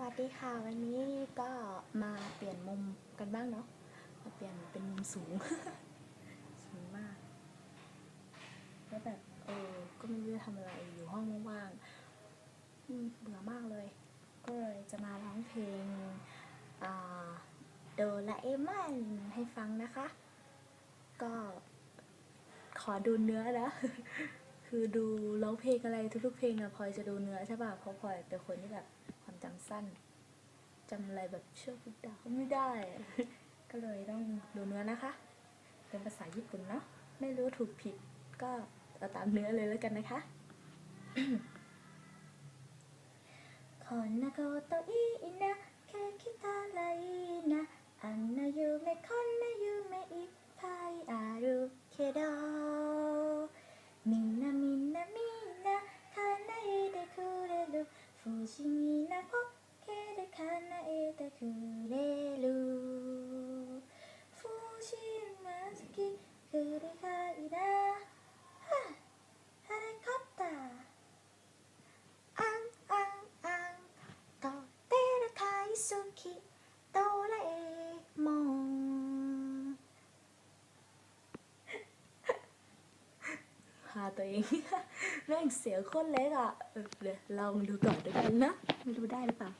สวัสดีค่ะ วันนี้ก็มาเปลี่ยนมุมกันบ้างเนาะมาเปลี่ยนเป็นมุมสูง สูงมาก แล้วแบบเออก็ไม่รู้จะทำอะไรอยู่ห้องว่างๆเบื่อมากเลย ก็เลยจะมาร้องเพลงโดราเอมอนให้ฟังนะคะ ก็ขอดูเนื้อนะคือดูร้องเพลงอะไรทุกๆเพลงอะพลอยจะดูเนื้อใช่ป่ะเพราะพลอยเป็นคนที่แบบ ความจำสั้นจำอะไรแบบเชื่อพุดดาวไม่ได้อะ ก็เลยต้องดูเนื้อนะคะ เป็นภาษาญี่ปุ่นเนาะไม่รู้ถูกผิดก็เอาตามเนื้อเลยแล้วกันนะคะ こんなこといいな聞きたらいいなあんな夢こんな夢いっぱいあるけどみんなみんなみんな叶えてくれる不思議 を蹴り叶えてくาตัวเองแม่งเสียงโคตรเล็กอะเออเดี๋ยวลองดูก่อนด้วยกันนะ ไม่รู้ได้หรือเปล่า